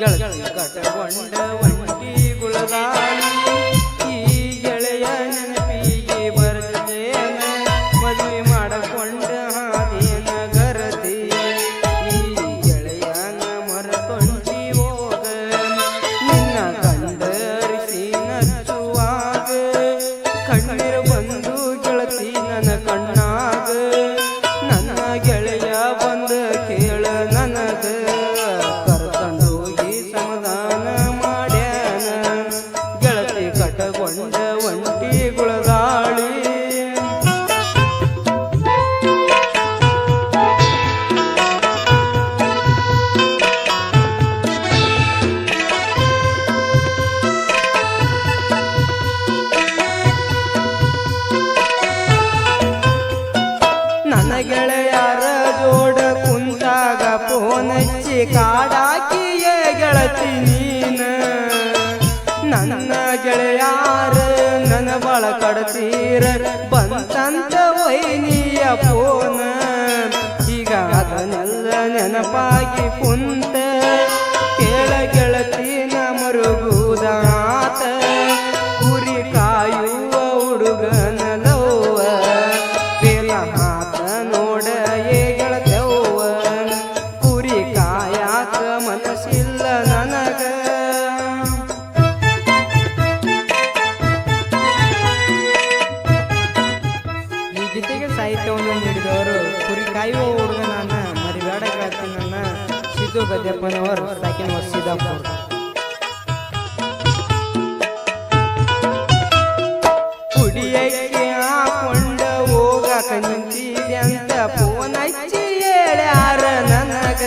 ಗೆಳತಿ ಈ ಗೆಳೆಯ ನೆನಪಿಗೆ ಬರ್ತೇನೆ. ಮದುವೆ ಕಟಗೊಂಡ ಒಂಟಿ ಗುಳದಾಳಿ ನನ್ನ ಗೆಳೆಯರ ಜೋಡ ಕುಂತಾಗ ಫೋನ್ ಹಚ್ಚಿ ಕಾಡಾಕಿಯೇ ಗೆಳತಿ ನೀನ. ನನ್ನ ಗೆಳೆಯಾರ ನನ್ನ ಬಳ ಕಡತೀರ ಬಂತಂತ ವೈನಿಯ ಈಗ ಅದನ್ನೆಲ್ಲ ನೆನಪಾಗಿ ಕುಂತ ಕೇಳ ಗೆಳತಿನ ಮರುಗುದಾತ ಸಿದ್ದು ಗದ್ದಪ್ಪನವರು ಸಾಕಿನ ಸಿದ್ದಾಪುರ ಕುಡಿಯಕ್ಕೆ ಫೋನ್ ಹಚ್ಚಿ ನನಗ.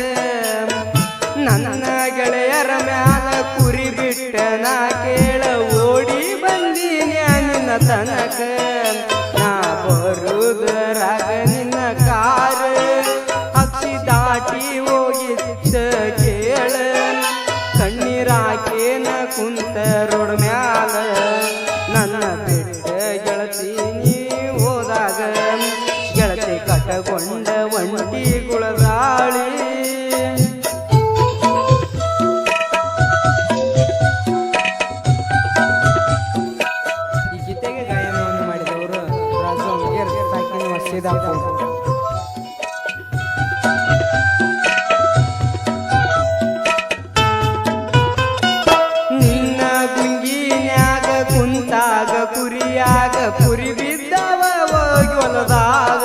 ನನ್ನ ಗೆಳೆಯರ ಮ್ಯಾಲ ಕುರಿ ಬಿಟ್ಟ ನಾ ಕೇಳ ಓಡಿ ಬಂದಿ ನಿನ್ನ ತನಕ. ಕಣ್ಣೀರಾಕೇನ ಕುಂತ ರೋಡ್ ಮ್ಯಾಲ ನನ್ನ ಬಿಟ್ಟ ಗೆಳತಿ ನೀ ಹೋದಾಗ ಗೆಳತಿ ಕಟಗೊಂಡ ಒಂಟಿ ಕುಂತಾಗ ಕುರಿಯಾಗ ಕುರಿ ಬಿದ್ದವ ಹೊಲದಾಗ.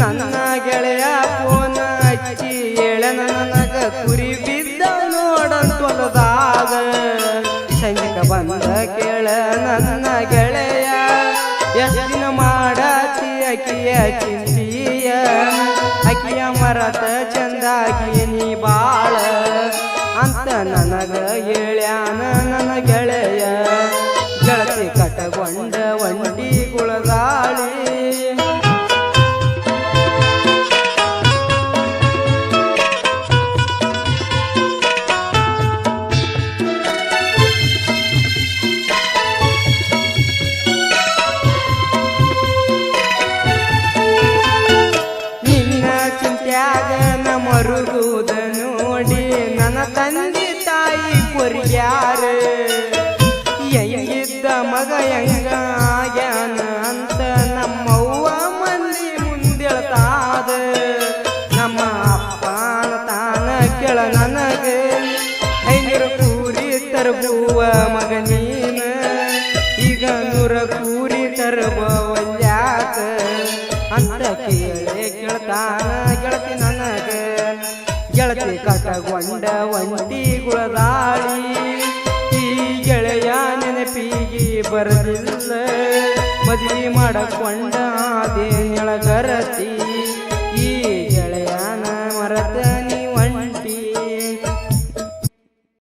ನನ್ನ ಗೆಳೆಯ ಫೋನ ಹಚ್ಚಿ ಹೇಳ ನನಗ ಕುರಿ ಬಿದ್ದ ನೋಡಂತ ಹೊಲದಾಗ. ಬಂದ ಕೇಳ, ನನ್ನ ಗೆಳೆಯ ಎಷ್ಟಿನ ಮಾಡತಿ ಅಕ್ಕಿಯ ಚಿಂತಿಯ. ಅಕ್ಕಿಯ ಮರತ ಚಂದಾಗಿ ನೀ ಬಾಳ ಅಂತ ನನಗ ಹೇಳ್ಯಾನ, ನನ್ನ ಗೆಳೆಯ. ಕಟಗೊಂಡ ಮಗ ಹೆಂಗ ಅಂತ ನಮ್ಮವ್ವ ಮಂದಿ ಮುಂದಿಳ್ತಾದ. ನಮ್ಮ ಅಪ್ಪನ ತಾನ ಕೆಳ ನನಗೆ ಐನೂರು ಕೂರಿ ತರಬುವ ಮಗ ನೀನ? ಈಗ ನೂರ ಕೂರಿ ತರಬವಲ್ಯಾಕ? ಅಂತ ಕೇಳಿ ಕೇಳ್ತಾನ ಗೆಳತಿ ನನಗ. ಗೆಳತಿ ಕಟಗೊಂಡ ಒಂಟಿ ಗುಳದಾಳಿ ಈ ಗೆಳೆಯ ನೆನಪಿಗೆ ಬರಲಿಲ್ಲ. ಮದುವೆ ಮಾಡಕೊಂಡ ಅದೇ ನೆಳಗರತಿ